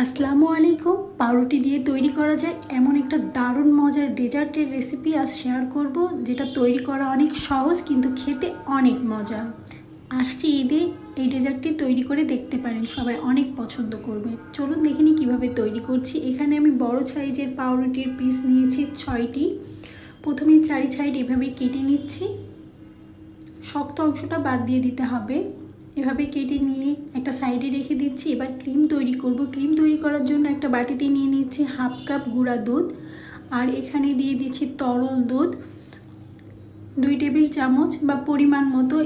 আসসালামু আলাইকুম। পাউরুটি দিয়ে তৈরি করা যায় এমন একটা দারুণ মজার ডেজার্টের রেসিপি আজ শেয়ার করব, যেটা তৈরি করা অনেক সহজ কিন্তু খেতে অনেক মজা। আসছে ঈদে, এই ডেজার্টটি তৈরি করে দেখতে পারেন, সবাই অনেক পছন্দ করবে। চলুন দেখে নিই কীভাবে তৈরি করছি। এখানে আমি বড় সাইজের পাউরুটির পিস নিয়েছি ছয়টি। প্রথমে চারি সাইড এভাবে কেটে নিচ্ছি। শক্ত অংশটা বাদ দিয়ে দিতে হবে। এভাবে কেটে নিয়ে একটা সাইডে রেখে দিচ্ছি। এবার ক্রিম তৈরি করব। ক্রিম তৈরি করার জন্য একটা বাটিতে নিয়ে নিচ্ছি হাফ কাপ গুঁড়া দুধ আর এখানে দিয়ে দিচ্ছি তরল দুধ। দুই টেবিল চামচ বা পরিমাণ মতো।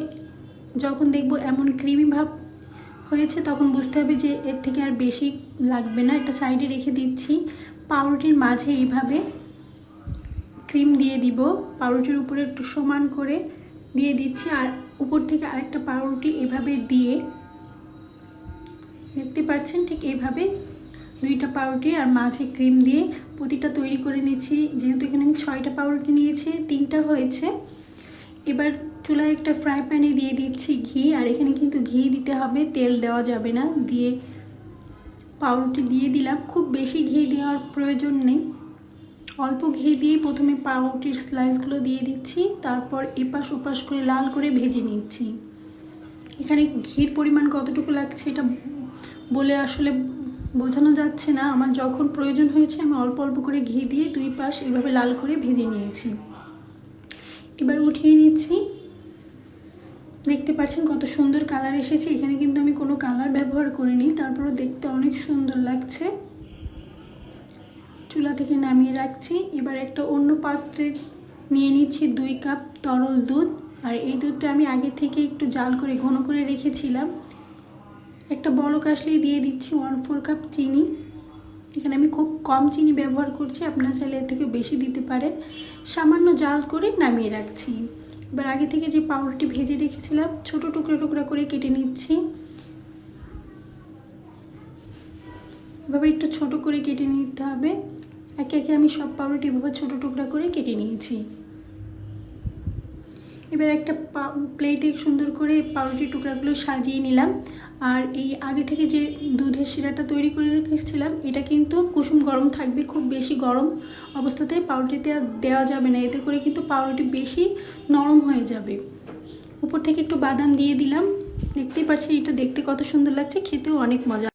যখন দেখব এমন ক্রিমি ভাব হয়েছে, তখন বুঝতে হবে যে এর থেকে আর বেশি লাগবে না। একটা সাইডে রেখে দিচ্ছি। পাউরুটির মাঝে এইভাবে ক্রিম দিয়ে দিব। পাউরুটির উপরে একটু সমান করে দিয়ে দিচ্ছি আর উপর থেকে আরেকটা পাউরুটি এভাবে দিয়ে দেখতে পাচ্ছেন ঠিক এইভাবে দুইটা পাউরুটি আর মাঝে ক্রিম দিয়ে প্রতিটা তৈরি করে নিচ্ছি। যেহেতু এখানে আমি ছয়টা পাউরুটি নিয়েছি, তিনটা হয়েছে। এবার চুলায় একটা ফ্রাই প্যানে দিয়ে দিচ্ছি ঘি আর এখানে কিন্তু ঘি দিতে হবে, তেল দেওয়া যাবে না। দিয়ে পাউরুটি দিয়ে দিলাম। খুব বেশি ঘি দেওয়ার প্রয়োজন নেই। অল্প ঘি দিয়ে প্রথমে পাউরুটির স্লাইসগুলো দিয়ে দিচ্ছি, তারপর এপাশ ওপাশ করে লাল করে ভেজে নিচ্ছি। এখানে ঘির পরিমাণ কতটুকু লাগছে এটা বলে আসলে বোঝানো যাচ্ছে না। আমার যখন প্রয়োজন হয়েছে আমি অল্প অল্প করে ঘি দিয়ে দুই পাশ এভাবে লাল করে ভেজে নিয়েছি। এবার উঠিয়ে নিচ্ছি। দেখতে পাচ্ছেন কত সুন্দর কালার এসেছে। এখানে কিন্তু আমি কোনো কালার ব্যবহার করিনি, তারপরও দেখতে অনেক সুন্দর লাগছে। চুলা থেকে নামিয়ে রাখছি। এবার একটা অন্য পাত্রে নিয়ে নিচ্ছি দুই কাপ তরল দুধ। আর এই দুধটা আমি আগে থেকে একটু জাল করে, ঘন করে রেখেছিলাম। একটা বলক আসলেই দিয়ে দিচ্ছি ওয়ান ফোর কাপ চিনি। এখানে আমি খুব কম চিনি ব্যবহার করছি, আপনারা চাইলে এর থেকে বেশি দিতে পারেন। সামান্য জাল করে নামিয়ে রাখছি। এবার আগে থেকে যে পাউরুটি ভেজে রেখেছিলাম, ছোট টুকরো টুকরো করে কেটে নিচ্ছি। এভাবে একটু ছোট করে কেটে নিতে হবে। একে একে আমি সব পাউরুটি এভাবে ছোটো টুকরা করে কেটে নিয়েছি। এবার একটা প্লেটে সুন্দর করে পাউরুটির টুকরাগুলো সাজিয়ে নিলাম। আর এই আগে থেকে যে দুধের শিরাটা তৈরি করে রেখেছিলাম, এটা কিন্তু কুসুম গরম থাকবে, খুব বেশি গরম অবস্থাতে পাউরুটিতে দেওয়া যাবে না। এতে করে কিন্তু পাউরুটি বেশি নরম হয়ে যাবে। উপর থেকে একটু বাদাম দিয়ে দিলাম। দেখতেই পাচ্ছেন, এটা দেখতে কত সুন্দর লাগছে, খেতেও অনেক মজা।